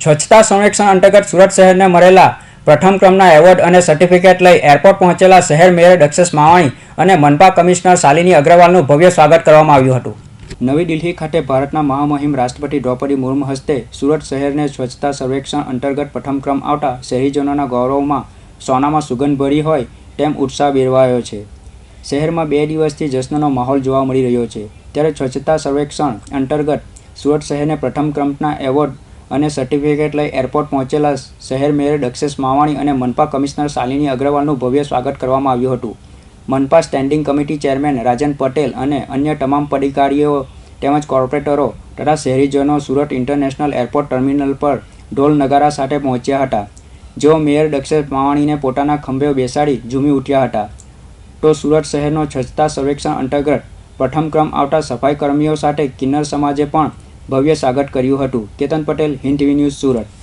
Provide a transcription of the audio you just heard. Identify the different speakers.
Speaker 1: સ્વચ્છતા સંરક્ષણ અંતર્ગત સુરત શહેરને મળેલા પ્રથમ ક્રમના એવોર્ડ અને સર્ટિફિકેટ લઈ એરપોર્ટ પહોંચેલા શહેર મેયર ડક્ષસ માવાણી અને મનપા કમિશનર શાલિની અગ્રવાલનું ભવ્ય સ્વાગત કરવામાં આવ્યું હતું. નવી દિલ્હી ખાતે ભારતના મહામહિમ રાષ્ટ્રપતિ દ્રૌપદી મુર્મુ હસ્તે સુરત શહેરને સ્વચ્છતા સર્વેક્ષણ અંતર્ગત પ્રથમ ક્રમ આવતા શહેરીજનોના ગૌરવમાં સોનામાં સુગંધ ભરી હોય તેમ ઉત્સાહ બેરવાયો છે. શહેરમાં બે દિવસથી જશ્નનો માહોલ જોવા મળી રહ્યો છે. ત્યારે સ્વચ્છતા સર્વેક્ષણ અંતર્ગત સુરત શહેરને પ્રથમ ક્રમના એવોર્ડ અને સર્ટિફિકેટ લઈ એરપોર્ટ પહોંચેલા શહેર મેયર દક્ષેશ માવાણી અને મનપા કમિશનર શાલિની અગ્રવાલનું ભવ્ય સ્વાગત કરવામાં આવ્યું હતું. મનપા standing committee chairman Rajan Patel અને અન્ય તમામ પદાધિકારીઓ તેમજ કોર્પોરેટરો તથા શહેરીજનો સુરત ઇન્ટરનેશનલ એરપોર્ટ ટર્મિનલ પર ઢોલ નગારા સાથે પહોંચ્યા હતા જેઓ મેયર દક્ષેશ માવાણીને પોતાના ખંભે બેસાડી ઝૂમી ઉઠ્યા હતા. તો સુરત શહેરનો સ્વચ્છતા સર્વેક્ષણ અંતર્ગત પ્રથમ ક્રમ આવતા સફાઈ કર્મીઓ સાથે કિન્નર સમાજે પણ ભવ્ય સ્વાગત કર્યું હતું. Ketan Patel Hind TV news Surat.